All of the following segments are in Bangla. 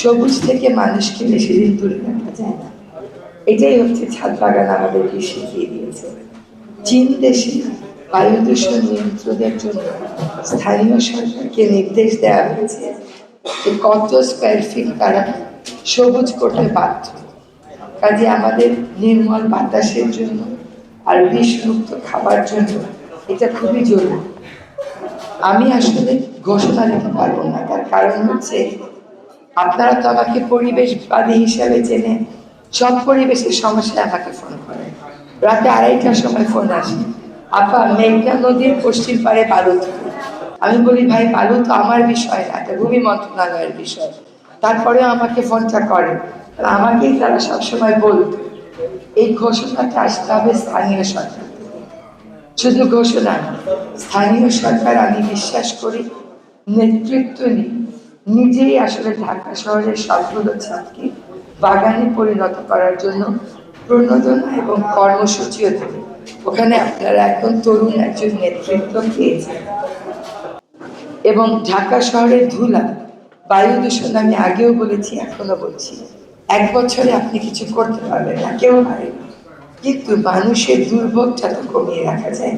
সবুজ থেকে মানুষকে বেশি দিন দূরে রাখা যায় না। এটাই হচ্ছে ছাদ বাগান আমাদেরকে শিখিয়ে দিয়েছে। চীন দেশে বায়ু দূষণ নিয়ন্ত্রণের জন্য স্থানীয় সরকারকে নির্দেশ দেওয়া হয়েছে যে কত স্কোয়ার ফিট তারা সবুজ করতে বাধ্য। কাজে আমাদের নির্মল বাতাসের জন্য আর বিষমুক্ত খাবার জন্য এটা খুবই জরুরি। আমি আসলে ঘোষণা দিতে পারব না, তার কারণ হচ্ছে আপনারা তো আমাকে পরিবেশবাদী হিসাবে জেনে সব পরিবেশের সমস্যায় আমাকে ফোন করেন। রাতে আড়াইটার সময় ফোন আসে। আপা, মেঘনা নদীর পশ্চিম পাড়ে বালু থাকে। আমি বলি, ভাই, বালু তো আমার বিষয় না, এটা ভূমি মন্ত্রণালয়ের বিষয়। তারপরেও আমাকে ফোনটা করে। আমাকেই তারা সবসময় বলত, এই ঘোষণাটা আসতে হবে স্থানীয় সরকার শুধু ঘোষণা স্থানীয় সরকার আমি বিশ্বাস করি, নেতৃত্ব নিই নিজেই আসলে ঢাকা শহরের সবগুলো ছাদকে বাগানে পরিণত করার জন্য প্রণোদনা এবং কর্মসূচিও দেবে। ওখানে আপনারা এখন তরুণ একজন নেতৃত্ব পেয়েছেন। এবং ঢাকা শহরের ধুলা, বায়ু দূষণ আমি আগেও বলেছি এখনও বলছি। এক বছরে আপনি কিছু করতে পারবেন না, কেউ পারে কিন্তু মানুষের দুর্ভোগটা তো কমিয়ে রাখা যায়,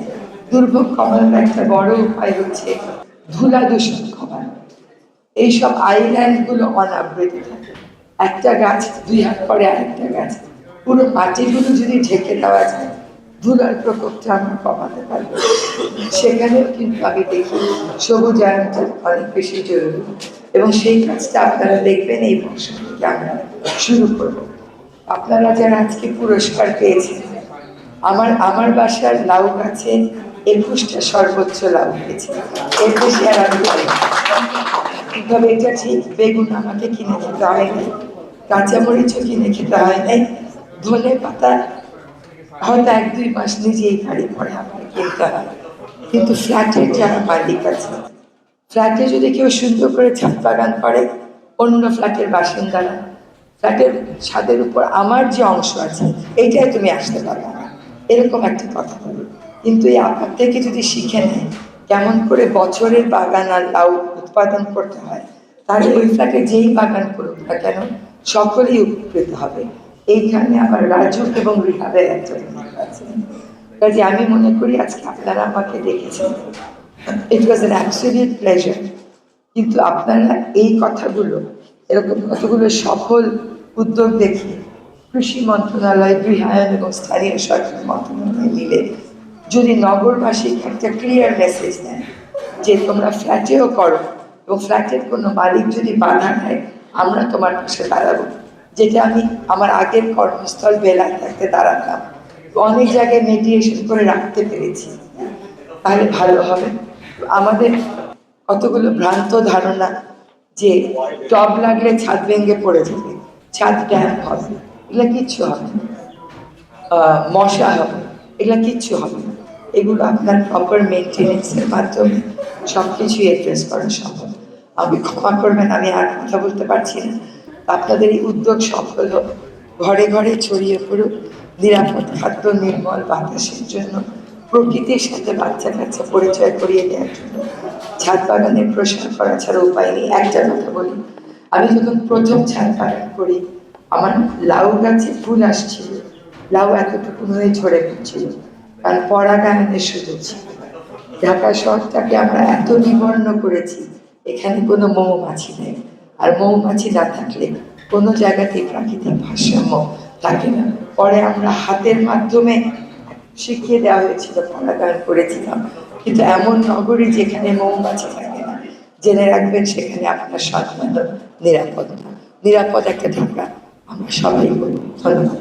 দুর্ভোগ কমানোর একটা বড় উপায় হচ্ছে ধুলা দূষণ কমানো। এইসব আইল্যান্ডগুলো অনাবৃত থাকে। একটা গাছ, দুই হাত পরে আরেকটা গাছ। পুরো মাটিগুলো যদি ঢেকে দেওয়া যায়, ধুলার প্রকোপটা আমরা কমাতে পারব। সেখানেও কিন্তু আমি দেখি সবুজায়নটা অনেক বেশি জরুরি। এবং সেই কাজটা আপনারা দেখবেন এই থেকে আমরা শুরু করব। আপনারা যারা আজকে পুরস্কার পেয়েছেন, আমার আমার বাসার লাউ গাছে একুশটা সর্বোচ্চ লাউ পেয়েছে এর বেশি আর আমি। তবে এটা ঠিক? বেগুন আমাকে কিনে খেতে হয় নাই কাঁচামরিচও কিনে খেতে হয় নাই ধনে পাতা হয়তো এক দুই মাস নিজেই বাড়ি পরে আমার কিনতে হয়। কিন্তু ফ্ল্যাটের যারা মালিক আছে, ফ্ল্যাটে যদি কেউ সুন্দর করে ছাদ বাগান করে, অন্য ফ্ল্যাটের বাসিন্দারা, ফ্ল্যাটের ছাদের উপর আমার যে অংশ আছে এইটাই তুমি আসতে পারবে না। এরকম একটা কথা বলি কিন্তু এই আপনার থেকে যদি শিখে নেয়, কেমন করে বছরের বাগান আর লাউ উৎপাদন করতে হয়। তাহলে ওই ফ্ল্যাটে যেই বাগান করুক না কেন সকলেই উপকৃত হবে। এইখানে আমার রাজুক এবং রিহাবের ভূমিকা আছে কাজে আমি মনে করি আজকে আপনারা আমাকে দেখেছেন। It was an absolute pleasure কিন্তু আপনারা এই কথাগুলো এরকম কতগুলো সফল উদ্যোগ দেখে কৃষি মন্ত্রণালয় গৃহায়ন এবং স্থানীয় সরকার মন্ত্রণালয় মিলে যদি নগরবাসীকে একটা ক্লিয়ার মেসেজ দেন যে তোমরা ফ্ল্যাটেও করো এবং ফ্ল্যাটের কোনো মালিক যদি বাধা দেয় আমরা তোমার পাশে দাঁড়াবো। যেটা আমি আমার আগের কর্মস্থল বেলায় থাকতে দাঁড়াতাম। অনেক জায়গায় মেডিয়েশন করে রাখতে পেরেছি। তাহলে ভালো হবে। আমাদের কতগুলো ভ্রান্ত ধারণা যে টপ লাগলে ছাদ ভেঙে পড়ে যাবে, ছাদ ড্যাম্প হবে, এগুলো কিচ্ছু হবে না। মশা হবে, এগুলো কিচ্ছু হবে না। এগুলো আপনার প্রপার মেনটেনেন্সের মাধ্যমে সব কিছুই অ্যাড্রেস করা সম্ভব। আমি ক্ষমা করবেন, আমি আর কথা বলতে পারছি না। আপনাদের এই উদ্যোগ সফল হোক, ঘরে ঘরে ছড়িয়ে পড়ুক, নিরাপদ খাদ্য, নির্মল বাতাসের জন্য, প্রকৃতির সাথে বাচ্চা কাচ্চা পরিচয় করিয়ে দেওয়ার জন্য, ছাদ বাগানের প্রসার করা ছাড়া উপায় নেই, একটা কথা বলি। আমি যখন প্রথম ছাদ বাগান করি, আমার লাউ গাছে ফুল আসছিল। লাউ এতটুকু হয়ে ঝরে পড়ছিল। কারণ পরাগায়নের সুযোগ ছিল। ঢাকা শহরটাকে আমরা এত বিবর্ণ করেছি এখানে কোনো মৌমাছি নেই। আর মৌমাছি না থাকলে কোনো জায়গাতেই প্রাকৃতিক ভারসাম্য থাকে না। পরে আমরা হাতের মাধ্যমে শিখিয়ে দেওয়া হয়েছিল পরাগায়ন করেছিলাম। কিন্তু এমন নগরী যেখানে মৌমাছি থাকে না, জেনে রাখবেন সেখানে আপনার সম্মান নিরাপদ না। নিরাপদ একটা ঢাকা, আমরা সবাই বলি। ধন্যবাদ।